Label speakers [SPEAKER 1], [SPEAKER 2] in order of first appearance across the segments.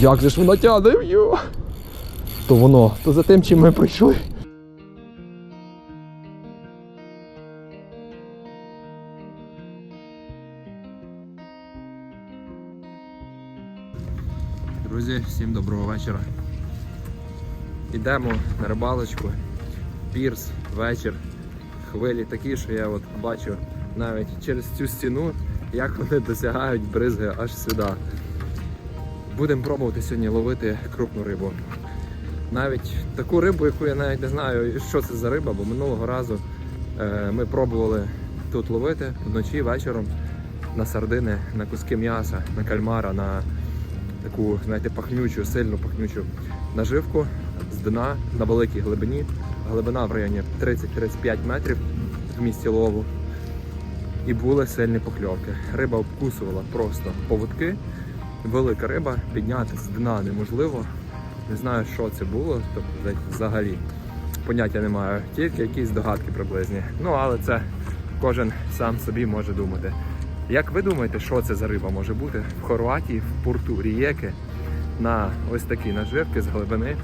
[SPEAKER 1] Як же ж вона тягне? То воно, то за тим, чим ми прийшли. Друзі, всім доброго вечора. Йдемо на рибалочку. Пірс, вечір. Хвилі такі, що я от бачу навіть через цю стіну, як вони досягають бризги аж сюди. Будемо пробувати сьогодні ловити крупну рибу. Навіть таку рибу, яку я навіть не знаю, що це за риба, бо минулого разу е, ми пробували тут ловити вночі вечором на сардини, на куски м'яса, на кальмара, на таку, знаєте, пахнючу, сильно пахнючу наживку з дна на великій глибині. Глибина в районі 30-35 метрів в місті лову. І були сильні покльовки. Риба обкусувала просто поводки. Велика риба, підняти з дна неможливо. Не знаю, що це було, тобто взагалі поняття не маю, тільки якісь догадки приблизні. Ну, але це кожен сам собі може думати. Як ви думаєте, що це за риба може бути в Хорватії, в порту Рієки на ось такі наживки з глибини?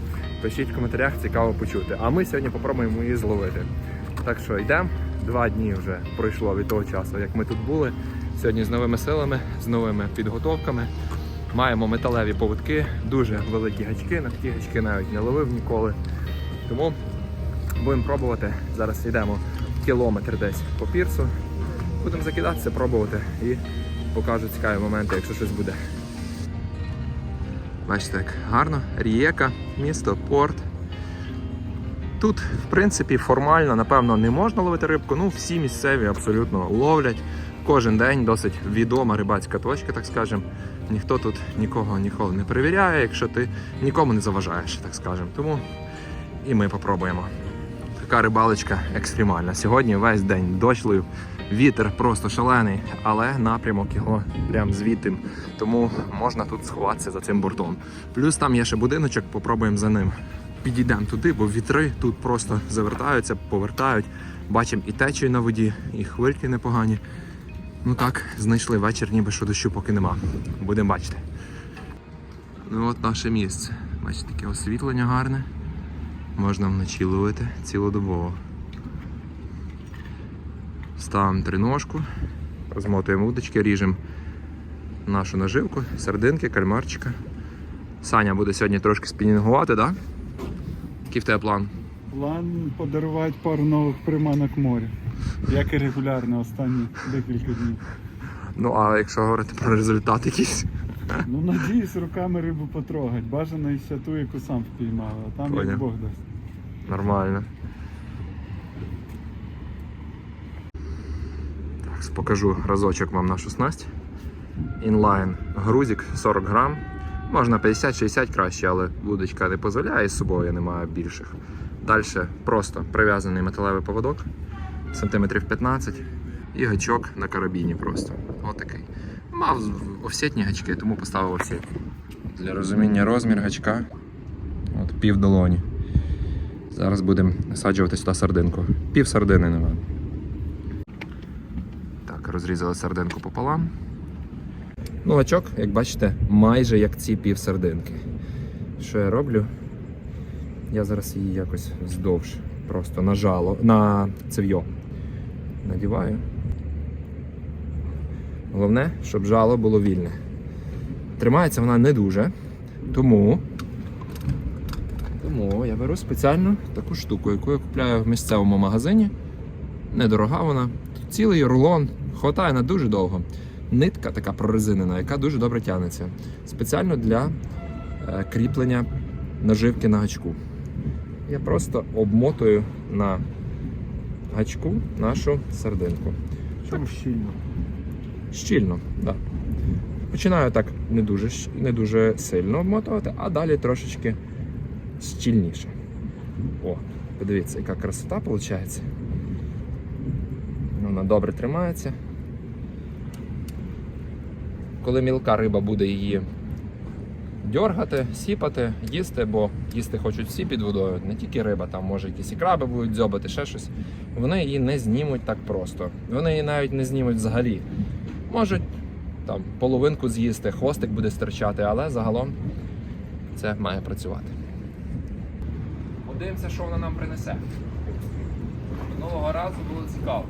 [SPEAKER 1] Пишіть в коментарях, цікаво почути. А ми сьогодні попробуємо її зловити. Так що йдемо. Два дні вже пройшло від того часу, як ми тут були. Сьогодні з новими силами, з новими підготовками. Маємо металеві поводки, дуже великі гачки. На такі гачки навіть не ловив ніколи. Тому будемо пробувати. Зараз йдемо кілометр десь по пірсу. Будемо закидатися, пробувати і покажу цікаві моменти, якщо щось буде. Бачите, як гарно. Рієка, місто, порт. Тут, в принципі, формально, напевно, не можна ловити рибку. Ну, всі місцеві абсолютно ловлять. Кожен день досить відома рибацька точка, так скажемо. Ніхто тут нікого ніколи не перевіряє, якщо ти нікому не заважаєш, так скажемо. Тому і ми попробуємо. Така рибалочка екстремальна. Сьогодні весь день дощ лив, вітер просто шалений, але напрямок його прям звідти. Тому можна тут сховатися за цим бортом. Плюс там є ще будиночок, попробуємо за ним. Підійдемо туди, бо вітри тут просто завертаються, повертають. Бачимо і течію на воді, і хвильки непогані. Ну так, знайшли вечір, ніби що дощу поки нема. Будемо бачити. Ну от наше місце. Бачите, таке освітлення гарне. Можна вночі ловити цілодобово. Ставимо триножку, розмотуємо удочки, ріжемо нашу наживку, сардинки, кальмарчика. Саня буде сьогодні трошки спінінгувати, так? Да? Який в тебе план?
[SPEAKER 2] План подарувати пару нових приманок моря. Як і регулярно останні декілька днів.
[SPEAKER 1] Ну, а якщо говорити про результат якийсь.
[SPEAKER 2] Ну, надіюсь, руками рибу потрогать. Бажано і ще ту, яку сам впіймав, а там
[SPEAKER 1] Поняв.
[SPEAKER 2] як Бог дасть.
[SPEAKER 1] Нормально. Так, покажу разочок вам нашу снасть. Інлайн грузик 40 грам. Можна 50-60 краще, але вудочка не дозволяє, з собою я не маю більших. Далі просто прив'язаний металевий поводок, сантиметрів 15 і гачок на карабіні просто. Отакий. Мав офсетні гачки, тому поставив офсетні. Для розуміння розмір гачка. От пів долоні. Зараз будемо насаджувати сюди сардинку. Пів сардини немає. Так, розрізали сардинку пополам. Ну, гачок, як бачите, майже як ці пів сардинки. Що я роблю? Я зараз її якось вздовж, просто на жало, на цев'йо надіваю. Головне, щоб жало було вільне. Тримається вона не дуже, тому тому я беру спеціальну таку штуку, яку я купляю в місцевому магазині. Недорога вона. Цілий рулон, хватає на дуже довго. Нитка така прорезинена, яка дуже добре тягнеться. Спеціально для е, кріплення наживки на гачку. Я просто обмотую на гачку нашу сардинку.
[SPEAKER 2] Щоб щільно.
[SPEAKER 1] Щільно, так. Да. Починаю так не дуже, не дуже сильно обмотувати, а далі трошечки щільніше. О, подивіться, яка красота виходить. Вона добре тримається. Коли мілка риба буде її дьоргати, сіпати, їсти, бо їсти хочуть всі під водою, не тільки риба, там може якісь і краби будуть дзьобати, ще щось. Вони її не знімуть так просто. Вони її навіть не знімуть взагалі. Можуть там половинку з'їсти, хвостик буде стирчати, але загалом це має працювати. Подивимося, що вона нам принесе. Минулого разу було цікаво.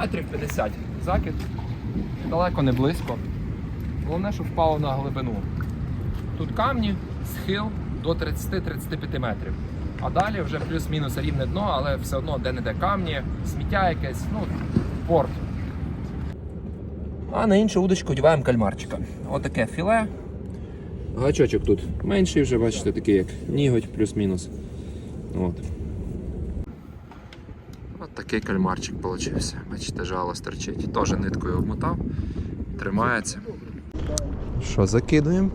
[SPEAKER 1] Метрів 50 закид. Далеко не близько. Головне, щоб впало на глибину. Тут камні, схил до 30-35 метрів. А далі вже плюс-мінус рівне дно, але все одно де-не-де камні, сміття якесь, ну, порт. А на іншу удочку одягаємо кальмарчика. Отаке філе. Гачочок тут менший вже, бачите, такий як ніготь, плюс-мінус. От. От такий кальмарчик получився. Бачите, жало стерчить. Теж ниткою обмотав, тримається. Що, закидуємо?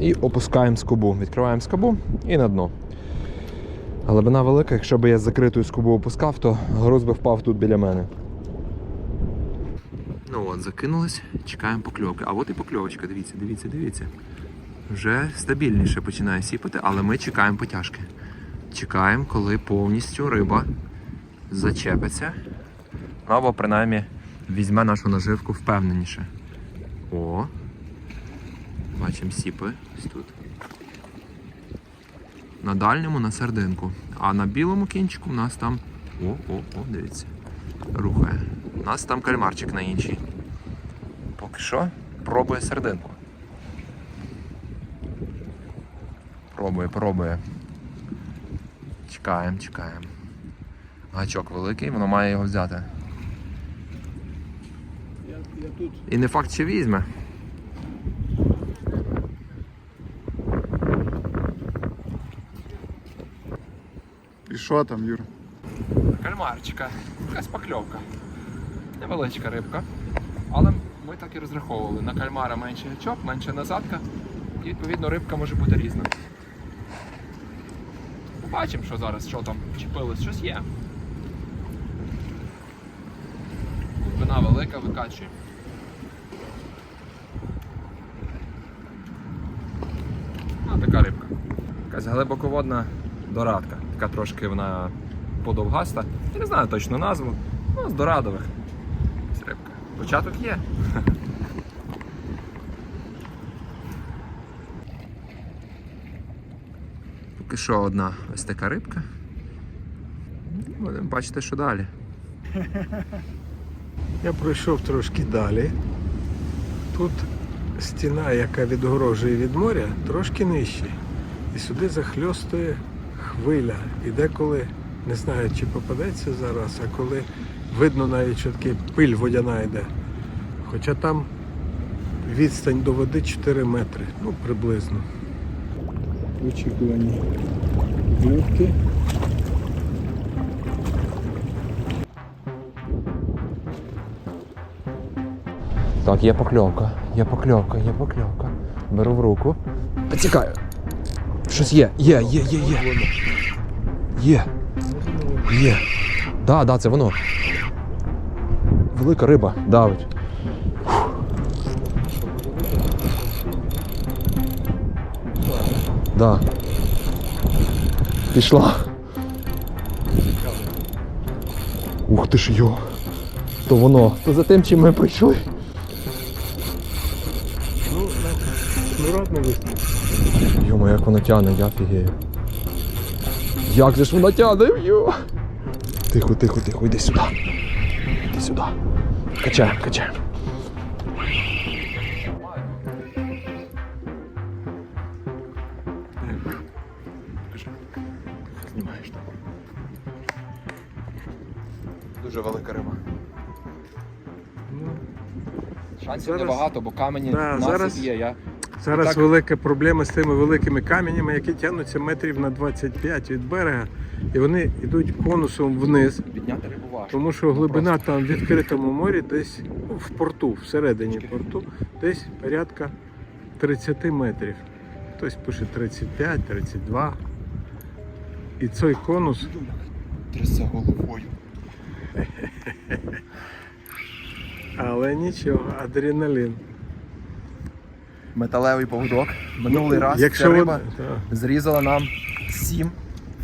[SPEAKER 1] І опускаємо скобу. Відкриваємо скобу і на дно. Глибина велика, якщо б я з закритою скобу опускав, то груз би впав тут біля мене. От, закинулись, чекаємо покльовки. А от і покльовочка, дивіться, дивіться, дивіться. Вже стабільніше починає сіпати, але ми чекаємо потяжки. Чекаємо, коли повністю риба зачепиться. Або принаймні візьме нашу наживку впевненіше. О, Бачимо сіпи ось тут. На дальньому на серединку. А на білому кінчику у нас там. О, о, о, дивіться. Рухає. У нас там кальмарчик на іншій. Поки що пробує серединку. Пробує, пробує. Чекаємо, чекаємо. Гачок великий, воно має його взяти.
[SPEAKER 2] Я, я тут.
[SPEAKER 1] І не факт, чи візьме.
[SPEAKER 2] І що там, Юр?
[SPEAKER 1] Кальмарчика, якась покльовка. Невеличка рибка. Але ми так і розраховували. На кальмара менший гачок, менша насадка. І відповідно рибка може бути різна. Побачимо, що зараз, що там чіпилось, щось є. Глибина велика, викачує. А, така рибка. Якась глибоководна дорадка. Така трошки вона подовгаста. Я не знаю точно назву. Ну, з дорадових. Початок є. Поки що одна ось така рибка. Будемо бачити, що далі.
[SPEAKER 3] Я пройшов трошки далі. Тут стіна, яка відгорожує від моря, трошки нижче. І сюди захльостує хвиля. І деколи, не знаю, чи попадеться зараз, а коли видно навіть, що таки пиль водяна йде. Хоча там відстань до води 4 метри, ну приблизно.
[SPEAKER 2] Очікувані клювки.
[SPEAKER 1] Так, є покльовка, є покльовка, є покльовка. Беру в руку. Потікаю. Щось є, є, є, є, є. Є. Є. Да, да, це воно. Велика риба давить. Да. Пішла. Ух ти ж йо. То воно. То за тим, чим ми прийшли.
[SPEAKER 3] Ну, шнуротно виступ.
[SPEAKER 1] Йома, як вона тягне, я фігею. Як же ж вона тягне? Йо. Тихо, тихо, тихо, йди сюди. Сюди. Качаємо, качаємо. Знімаєш так. Дуже велика риба. Шансів
[SPEAKER 3] Зараз-
[SPEAKER 1] небагато, бо камені
[SPEAKER 3] Да,
[SPEAKER 1] насип
[SPEAKER 3] зараз-
[SPEAKER 1] є. Я
[SPEAKER 3] Зараз
[SPEAKER 1] Так.
[SPEAKER 3] велика проблема з тими великими каменями, які тягнуться метрів на 25 від берега, і вони йдуть конусом вниз,
[SPEAKER 1] підняти рибу.
[SPEAKER 3] Тому що глибина там в відкритому морі десь ну, в порту, всередині порту, десь порядка 30 метрів. Хтось пише 35, 32. І цей конус
[SPEAKER 1] Трясе головою.
[SPEAKER 3] Але нічого, адреналін.
[SPEAKER 1] металевий поводок. Минулий раз
[SPEAKER 3] Якщо
[SPEAKER 1] ця
[SPEAKER 3] вон-
[SPEAKER 1] риба
[SPEAKER 3] Так.
[SPEAKER 1] зрізала нам 7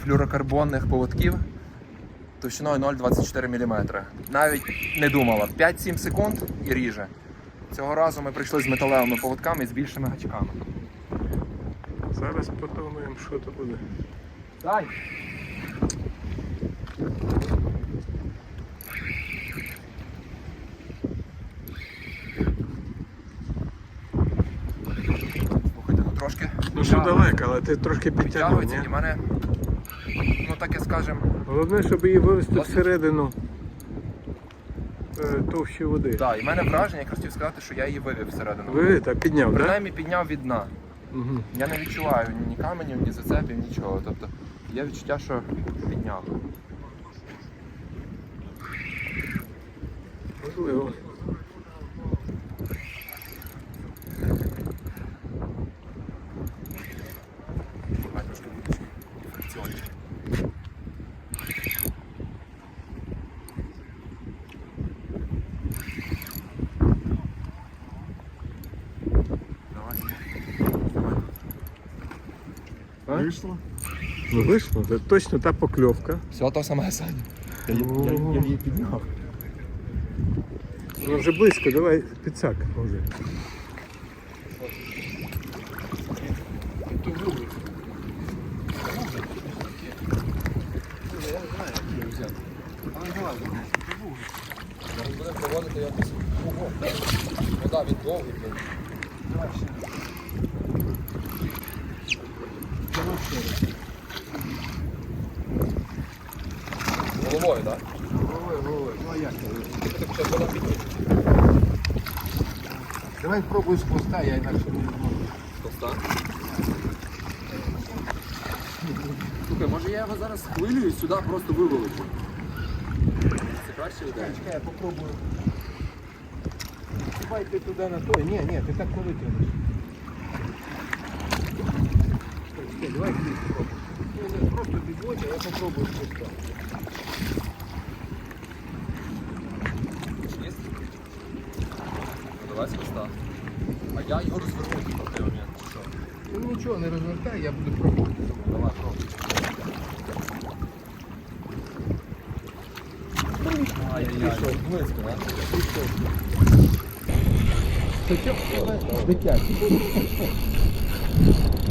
[SPEAKER 1] флюрокарбонних поводків товщиною 0,24 мм. Навіть не думала. 5-7 секунд і ріже. Цього разу ми прийшли з металевими поводками і з більшими гачками.
[SPEAKER 3] Зараз подумаємо, що то буде.
[SPEAKER 1] Дай! Слухайте, ну трошки.
[SPEAKER 3] Ну що далеко, але ти трошки підтягнув, ні?
[SPEAKER 1] і мене, ну таке скажем,
[SPEAKER 3] Головне, щоб її вивести
[SPEAKER 1] Досить.
[SPEAKER 3] всередину е, товщі води.
[SPEAKER 1] да, і в мене враження, я хотів сказати, що я її вивів всередину.
[SPEAKER 3] Ви так підняв, так?
[SPEAKER 1] Принаймні підняв від дна.
[SPEAKER 3] Угу.
[SPEAKER 1] Я не відчуваю ні каменів, ні зацепів, нічого. Тобто є відчуття, що підняв.
[SPEAKER 3] Можливо.
[SPEAKER 1] Давай трошки виточки. Фрикціончик. Давай.
[SPEAKER 3] А?
[SPEAKER 2] Вийшло?
[SPEAKER 3] Ну вийшло, це точно та покльовка.
[SPEAKER 1] Все то саме Саня. Я, я,
[SPEAKER 3] я,
[SPEAKER 1] я її підняв.
[SPEAKER 3] Ну вже близько, давай підсак може.
[SPEAKER 1] Я не знаю, як її взяти. Але давай, Зараз будемо проводити якось. Ого. Вода від довгий, блін. Головою, так?
[SPEAKER 3] Головою, головою. Ну а як? Давай спробуй з хвоста, я інакше не можу.
[SPEAKER 1] Коста. Слухай, може я його зараз хвилю і сюди просто виволочу. Це краще ідея?
[SPEAKER 3] Чекай, я попробую. Давай ти туди на той. Ні, ні, ти так не витягнеш. Просто підводь, я попробую хвоста.
[SPEAKER 1] Ну, давай з. А я його розверну типу, в той момент. що?
[SPEAKER 3] Ну нічого, не розвертай, я буду пробувати.
[SPEAKER 1] Давай, пробуй. Ай-яй-яй, близько, да?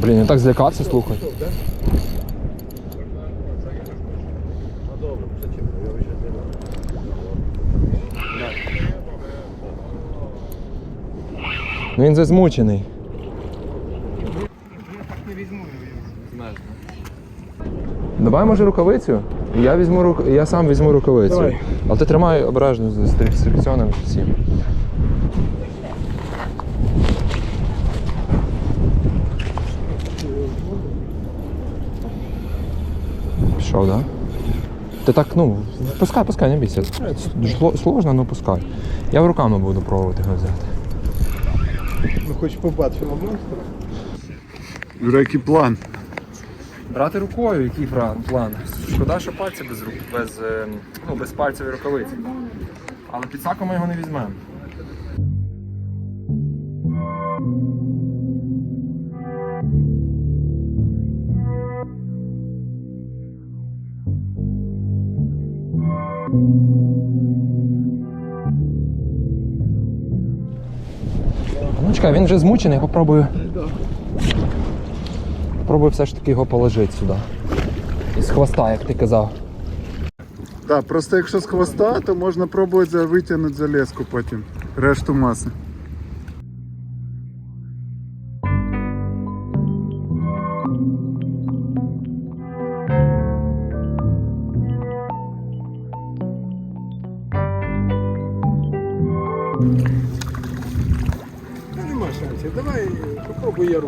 [SPEAKER 1] Блін, я так злякався, слухай.
[SPEAKER 3] Ну
[SPEAKER 1] він зазмучений. Давай може рукавицю? Я візьму рук... я сам візьму рукавицю.
[SPEAKER 3] Давай.
[SPEAKER 1] Але ти тримай обережно з з всім. Пішов, так? Да? Ти так, ну, пускай, пускай, не бійся. Дуже сложно, ну пускай. Я в руками буду пробувати його взяти.
[SPEAKER 3] Ну хоч побачимо монстра.
[SPEAKER 2] Юра, який план?
[SPEAKER 1] Брати рукою, який план. Шкода, що пальці без рук, без, е, ну, без пальців і рукавиці. Але під саком ми його не візьмемо. Ну чекай, він вже змучений, я попробую. Попробую все ж таки його положити сюди. Із хвоста, як ти казав.
[SPEAKER 2] Так, просто якщо з хвоста, то можна пробувати витягнути за леску потім. Решту маси.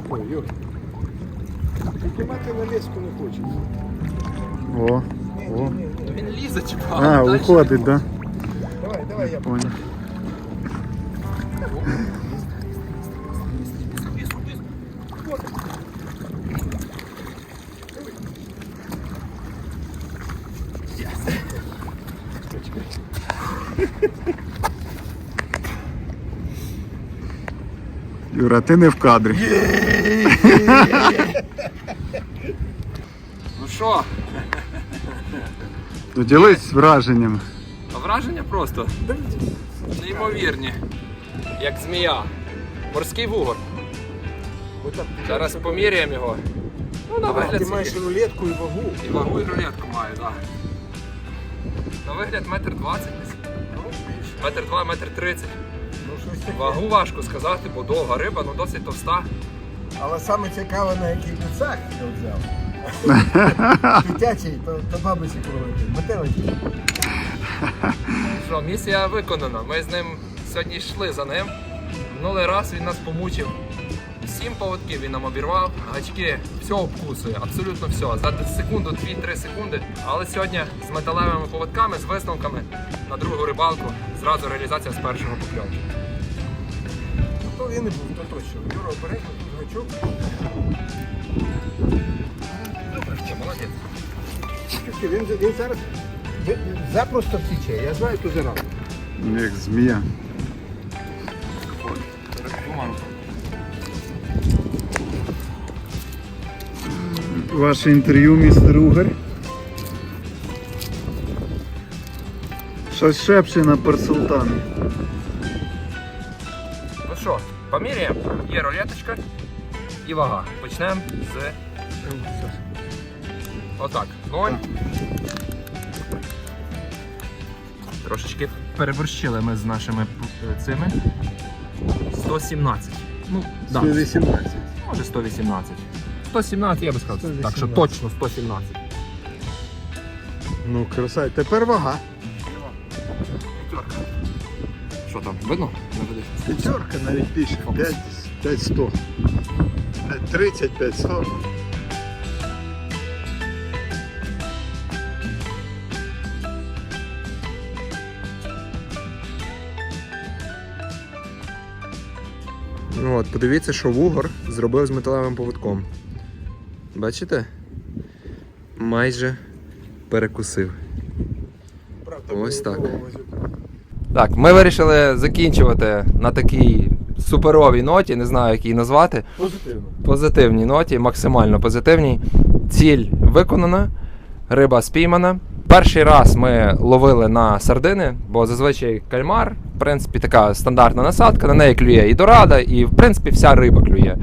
[SPEAKER 3] Рукою, Юр. Піднімати на леску не хочеться.
[SPEAKER 2] О, о.
[SPEAKER 1] Він лізе, чи
[SPEAKER 2] А, уходить, да?
[SPEAKER 3] Давай, давай я
[SPEAKER 2] Понял. Юра, ти не в кадрі.
[SPEAKER 1] Ну що,
[SPEAKER 2] Ділись враженнями.
[SPEAKER 1] враження просто неймовірні. Як змія. Морський вугор. Зараз поміряємо його. Ну, на вигляд
[SPEAKER 3] Ти маєш рулетку і вагу.
[SPEAKER 1] І вагу і рулетку маю, так. На вигляд метр двадцять десь. Метр два, метр тридцать. Вагу важко сказати, бо довга риба, ну досить товста.
[SPEAKER 3] Але саме цікаве, на який пицак ти взяв. Дитячий, то, то бабусі кролики. Метелики.
[SPEAKER 1] Що, місія виконана. Ми з ним сьогодні йшли за ним. Минулий раз він нас помучив. Сім поводків він нам обірвав, гачки все обкусує, абсолютно все. За секунду, 2-3 секунди. Але сьогодні з металевими поводками, з висновками на другу рибалку зразу реалізація з першого покльовки.
[SPEAKER 3] Ну, то він був, то точно. Юра, бери тут гачок.
[SPEAKER 1] Чи молодець?
[SPEAKER 3] Чекай, Він, він зараз запросто втіче. Я знаю ту зерно.
[SPEAKER 2] Як змія. Ваше інтерв'ю, містер Угар. Щось шепче на персултані.
[SPEAKER 1] Поміряємо. Є рулеточка і вага. Почнемо з отак. Ноль. Трошечки переборщили ми з нашими е, цими. 117. Ну, да.
[SPEAKER 3] 118.
[SPEAKER 1] може 118. 117, я би сказав. Так що точно 117.
[SPEAKER 3] Ну, красавець. Тепер вага.
[SPEAKER 1] Що там, видно?
[SPEAKER 3] П'ятерка навіть пише. 5, 5 100. 5 30, 5 100.
[SPEAKER 1] Ну от, подивіться, що вугор зробив з металевим поводком. Бачите? Майже перекусив.
[SPEAKER 3] Правда,
[SPEAKER 1] Ось так. Так, ми вирішили закінчувати на такій суперовій ноті, не знаю, як її назвати.
[SPEAKER 3] Позитивно.
[SPEAKER 1] Позитивній ноті, максимально позитивній. Ціль виконана, риба спіймана. Перший раз ми ловили на сардини, бо зазвичай кальмар, в принципі, така стандартна насадка, на неї клює і дорада, і в принципі вся риба клює.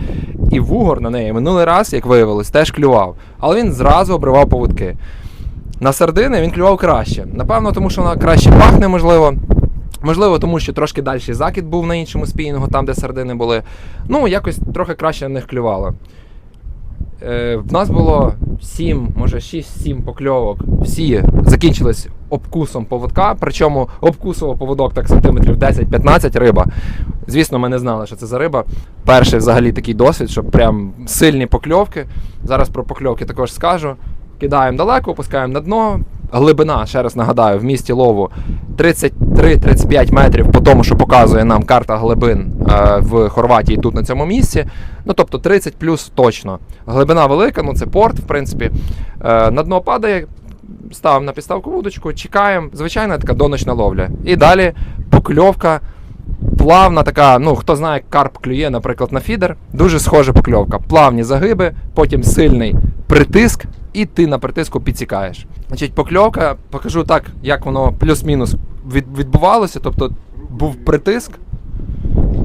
[SPEAKER 1] І вугор на неї минулий раз, як виявилось, теж клював. Але він зразу обривав поводки. На сардини він клював краще. Напевно, тому що вона краще пахне, можливо. Можливо, тому що трошки далі закид був на іншому спінінгу, там, де сардини були. Ну, якось трохи краще на них клювало. Е, в нас було 7, може 6-7 покльовок. Всі закінчились обкусом поводка, причому обкусував поводок так сантиметрів 10-15 риба. Звісно, ми не знали, що це за риба. Перший взагалі такий досвід, що прям сильні покльовки. Зараз про покльовки також скажу. Кидаємо далеко, опускаємо на дно. Глибина, ще раз нагадаю, в місті лову 33-35 метрів по тому, що показує нам карта глибин е, в Хорватії тут на цьому місці. Ну тобто 30 плюс точно. Глибина велика, ну це порт, в принципі. Е, на дно падає, ставимо на підставку вудочку, чекаємо. Звичайна така доночна ловля. І далі покльовка. Плавна така, ну хто знає, як карп клює, наприклад, на фідер, дуже схожа покльовка. Плавні загиби, потім сильний притиск, і ти на притиску підсікаєш. Значить, покльовка, покажу так, як воно плюс-мінус від, відбувалося. Тобто був притиск,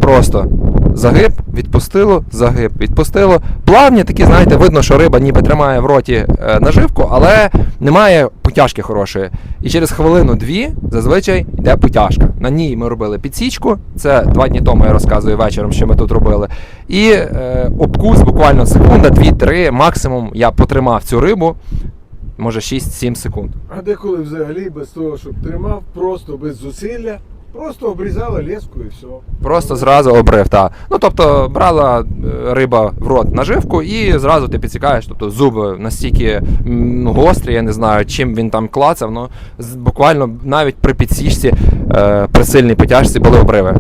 [SPEAKER 1] просто загиб, відпустило, загиб, відпустило. Плавні такі, знаєте, видно, що риба ніби тримає в роті е, наживку, але немає потяжки хорошої. І через хвилину-дві зазвичай йде потяжка. На ній ми робили підсічку. Це два дні тому я розказую вечором, що ми тут робили. І е, обкус буквально секунда, дві-три, максимум я потримав цю рибу. Може 6-7 секунд.
[SPEAKER 3] А деколи взагалі без того, щоб тримав, просто без зусилля, просто обрізала леску і все.
[SPEAKER 1] Просто зразу обрив, так. Ну тобто брала е, риба в рот наживку і зразу ти підсікаєш. Тобто зуби настільки гострі, я не знаю, чим він там клацав, ну буквально навіть при підсічці, е, при сильній потяжці були обриви.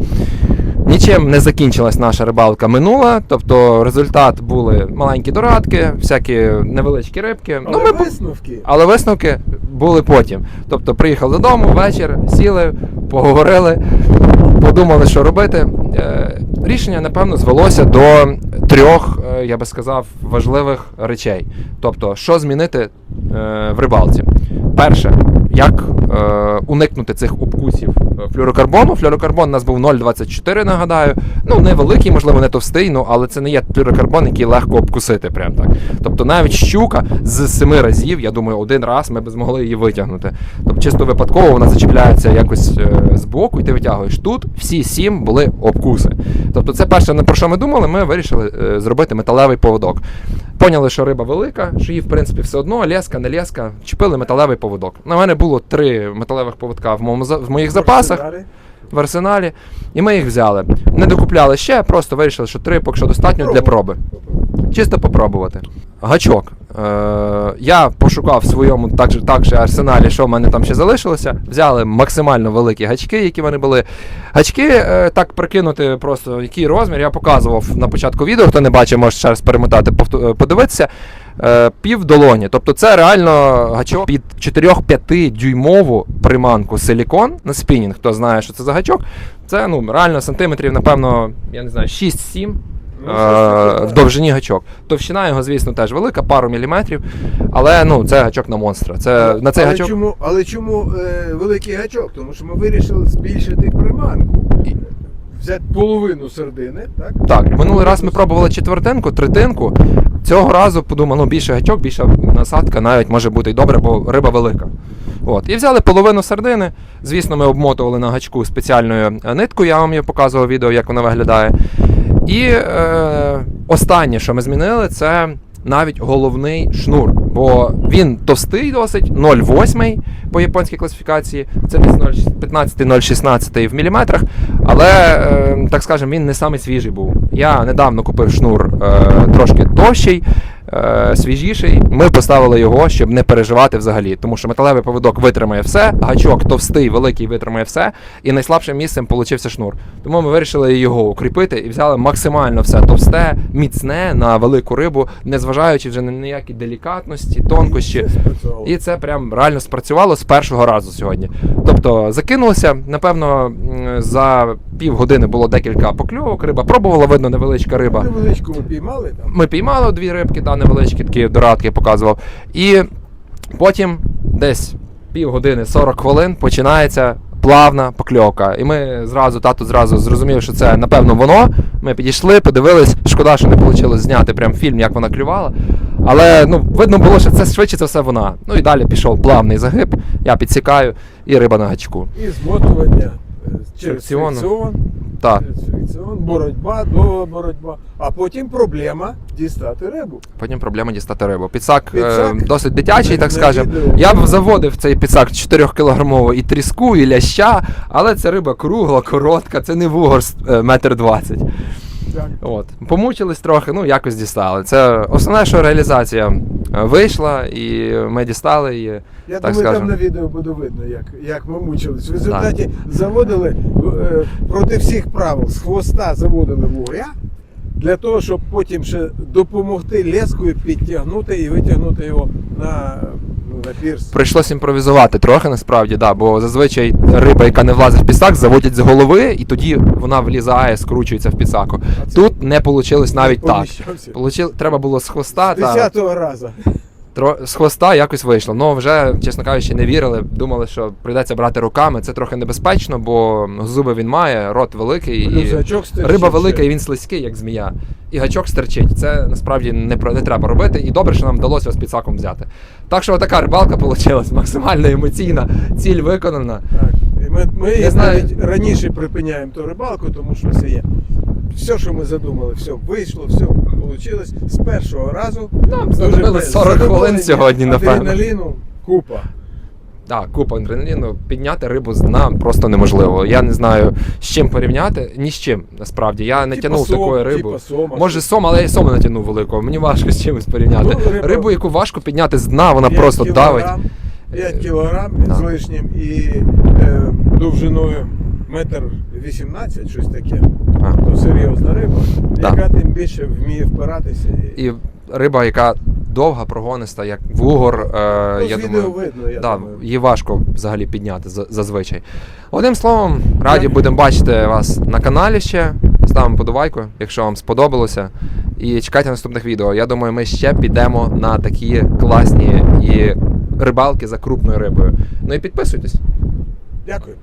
[SPEAKER 1] Нічим не закінчилась наша рибалка минула, тобто результат були маленькі дорадки, всякі невеличкі рибки.
[SPEAKER 3] Але
[SPEAKER 1] ну, ми,
[SPEAKER 3] висновки.
[SPEAKER 1] але висновки були потім. Тобто приїхали додому, вечір, сіли, поговорили, подумали, що робити. Е, рішення, напевно, звелося до трьох, е, я би сказав, важливих речей. Тобто, що змінити е, в рибалці? Перше, як е, уникнути цих обкусів е, флюрокарбону. Флюрокарбон у нас був 0,24, нагадаю. Ну, невеликий, можливо, не товстий, ну, але це не є флюрокарбон, який легко обкусити. Прям так. Тобто навіть щука з семи разів, я думаю, один раз ми б змогли її витягнути. Тобто, чисто випадково вона зачіпляється якось е, з боку, і ти витягуєш. Тут всі сім були обкуси. Тобто, це перше, про що ми думали, ми вирішили е, зробити металевий поводок. Поняли, що риба велика, що її, в принципі, все одно, леска, не леска, чіпили металевий поводок. На мене було три металевих поводка в, моєму, в моїх запасах в арсеналі, і ми їх взяли. Не докупляли ще, просто вирішили, що три поки що достатньо для проби. Чисто попробувати. Гачок. Е, я пошукав в своєму так же, так же арсеналі, що в мене там ще залишилося. Взяли максимально великі гачки, які в мене були. Гачки, е, так прикинути, просто який розмір, я показував на початку відео. Хто не бачив, може ще раз перемотати, е, подивитися. Е, пів долоні. Тобто це реально гачок під 4-5 дюймову приманку силікон на спінінг. Хто знає, що це за гачок, це ну, реально сантиметрів, напевно, я не знаю, 6-7 е, в довжині гачок. Товщина його, звісно, теж велика, пару міліметрів. Але ну, це гачок на монстра. Це, на цей
[SPEAKER 3] але,
[SPEAKER 1] гачок.
[SPEAKER 3] чому, але чому е, великий гачок? Тому що ми вирішили збільшити приманку. Взяти половину сердини, так?
[SPEAKER 1] Так, минулий раз ми пробували четвертинку, третинку. Цього разу подумав, ну більше гачок, більша насадка навіть може бути й добре, бо риба велика. От. І взяли половину сардини. Звісно, ми обмотували на гачку спеціальною ниткою, я вам її показував відео, як вона виглядає. І е, останнє, що ми змінили, це навіть головний шнур. Бо він товстий досить, 0,8 по японській класифікації, це десь 0,15-0,16 в міліметрах. Але, е, так скажемо, він не самий свіжий був. Я недавно купив шнур е, трошки товщий, е, свіжіший. Ми поставили його, щоб не переживати взагалі. Тому що металевий поводок витримає все, гачок товстий, великий витримає все. І найслабшим місцем получився шнур. Тому ми вирішили його укріпити і взяли максимально все товсте, міцне на велику рибу, незважаючи вже на ніякі делікатності, тонкощі. І це прям реально спрацювало з першого разу сьогодні. Тобто закинулося, напевно, за півгодини було декілька покльовок. Риба пробувала, видно, невеличка риба.
[SPEAKER 3] Невеличку ми піймали там.
[SPEAKER 1] Ми піймали дві рибки, та невеличкі такі дорадки я показував. І потім десь півгодини 40 хвилин починається плавна покльовка. І ми зразу, тато зразу зрозумів, що це напевно воно. Ми підійшли, подивились. Шкода, що не вийшло зняти прям фільм, як вона клювала. Але ну, видно було, що це швидше це все вона. Ну і далі пішов плавний загиб, я підсікаю, і риба на гачку.
[SPEAKER 3] І змотування через фрикціон,
[SPEAKER 1] Так.
[SPEAKER 3] через фрикціон, боротьба, довга боротьба. А потім проблема дістати рибу.
[SPEAKER 1] Потім проблема дістати рибу. Підсак,
[SPEAKER 3] Підсак.
[SPEAKER 1] Е, досить дитячий, так
[SPEAKER 3] На
[SPEAKER 1] скажемо.
[SPEAKER 3] відео.
[SPEAKER 1] Я б заводив цей підсак 4 кілограмовий і тріску, і ляща, але це риба кругла, коротка, це не вугор е, метр двадцять. От. Помучились трохи, ну якось дістали. Це основне, що реалізація е, вийшла, і ми дістали її.
[SPEAKER 3] Я
[SPEAKER 1] так
[SPEAKER 3] думаю,
[SPEAKER 1] скажем.
[SPEAKER 3] там на відео буде видно, як, як ми мучились. В результаті заводили е, проти всіх правил з хвоста заводили вугря для того, щоб потім ще допомогти лескою підтягнути і витягнути його на, ну, на пірс.
[SPEAKER 1] Прийшлось імпровізувати трохи насправді, да, бо зазвичай риба, яка не влазить в пісак, заводять з голови, і тоді вона влізає, скручується в пісаку. Тут не вийшло навіть так. Получил, треба було з хвоста.
[SPEAKER 3] З
[SPEAKER 1] Та,
[SPEAKER 3] 10-го разу.
[SPEAKER 1] Тро... З хвоста якось вийшло. Ну вже, чесно кажучи, не вірили. Думали, що прийдеться брати руками. Це трохи небезпечно, бо зуби він має, рот великий,
[SPEAKER 3] Плюс
[SPEAKER 1] і
[SPEAKER 3] гачок
[SPEAKER 1] риба
[SPEAKER 3] ще.
[SPEAKER 1] велика, і він слизький, як змія. І гачок стерчить. Це насправді не, про- не треба робити. І добре, що нам вдалося його з підсаком взяти. Так що така рибалка вийшла максимально емоційна, ціль виконана.
[SPEAKER 3] Так. І ми ми
[SPEAKER 1] знаю.
[SPEAKER 3] навіть раніше припиняємо ту рибалку, тому що все є. Все, що ми задумали, все вийшло, все вийшло з першого разу.
[SPEAKER 1] Нам
[SPEAKER 3] без
[SPEAKER 1] 40 хвилин сьогодні, напевно.
[SPEAKER 3] Адреналіну купа.
[SPEAKER 1] Так, купа адреналіну. Підняти рибу з дна просто неможливо. Я не знаю з чим порівняти. Ні з чим насправді. Я не
[SPEAKER 3] Типа
[SPEAKER 1] тягнув
[SPEAKER 3] сом,
[SPEAKER 1] такої риби.
[SPEAKER 3] типа сома.
[SPEAKER 1] Може сом, але я й сома натягнув великого. Мені важко з чимось порівняти.
[SPEAKER 3] Ну,
[SPEAKER 1] Рибу, яку важко підняти з дна, вона просто давить.
[SPEAKER 3] Кілограм, 5
[SPEAKER 1] Е,
[SPEAKER 3] кілограм
[SPEAKER 1] да.
[SPEAKER 3] з лишнім і е, довжиною метр 18, щось таке.
[SPEAKER 1] А.
[SPEAKER 3] То серйозна риба,
[SPEAKER 1] Да.
[SPEAKER 3] яка тим більше вміє впиратися.
[SPEAKER 1] І риба, яка довга, прогониста, як вугор. Е,
[SPEAKER 3] Ну,
[SPEAKER 1] я думаю,
[SPEAKER 3] видно, я
[SPEAKER 1] да,
[SPEAKER 3] думаю.
[SPEAKER 1] її важко взагалі підняти зазвичай. Одним словом, раді будемо бачити вас на каналі ще. поставимо подобайку, якщо вам сподобалося. І чекайте наступних відео. Я думаю, ми ще підемо на такі класні і рибалки за крупною рибою. Ну і підписуйтесь.
[SPEAKER 3] Дякую.